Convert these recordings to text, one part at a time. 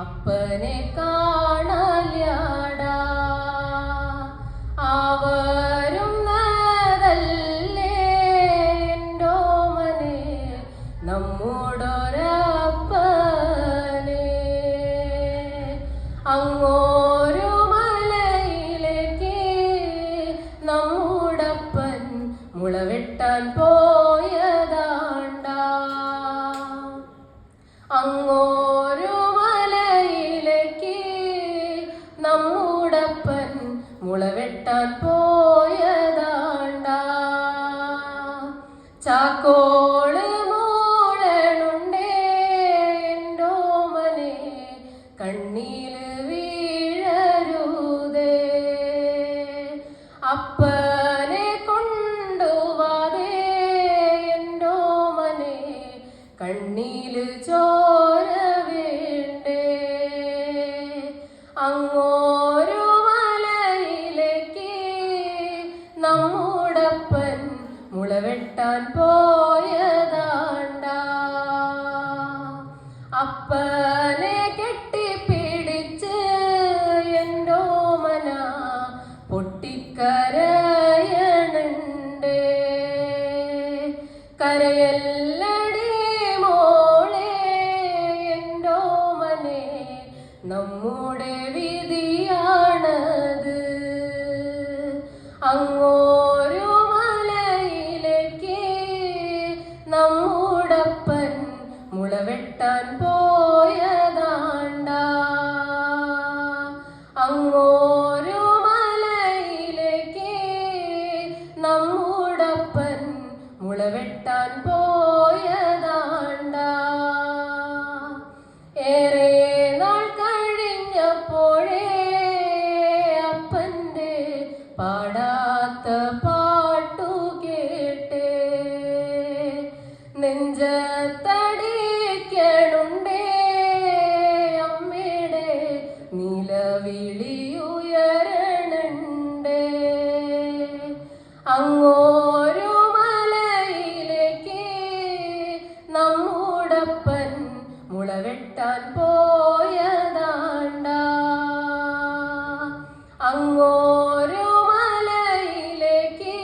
അപ്പനെ കാണലാട അവരുന്നതല്ലേ നമ്മോടൊരപ്പനെ. അങ്ങോരു മലയിലേക്ക് നമ്മുടപ്പൻ മുള വെട്ടാൻ പോയതാണ്ട. അങ്ങോരു മുള വെട്ടാൻ പോയതാണ്ട ചാക്കോള് മോളനുണ്ടേ എൻ്റോമനെ കണ്ണീല് വീഴരുതേ അപ്പനെ കൊണ്ടുവാതേ എൻ്റോമനെ കണ്ണീല് ചോര അങ്ങോരു നിലവിളിയുയരണുണ്ടേ അങ്ങോരു നമ്മുടപ്പൻ മുള വെട്ടാൻ പോയതാണ്ട. അങ്ങോരു മലയിലേക്ക്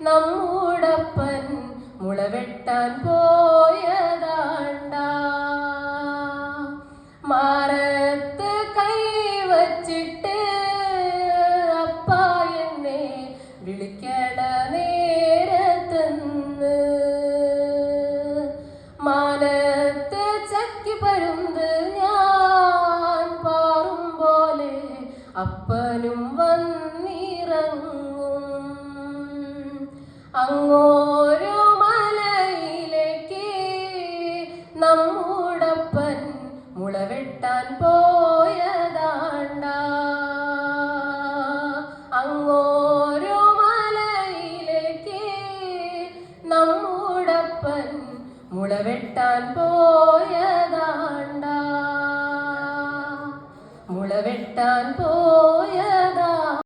നമ്മുടപ്പൻ മുള വെട്ടാൻ കൈവച്ചിട്ട് അപ്പ എന്നെ വിളിക്കണ നേരത്തുന്ന്. മാനത്ത് ചക്കി പരുന്ത് ഞാൻ പാറും പോലെ അപ്പനും വന്നിറങ്ങും. അങ്ങോരോ മലയിലേക്ക് നമ്മുടപ്പൻ പോയതാണ്ട മുള വെട്ടാൻ പോയ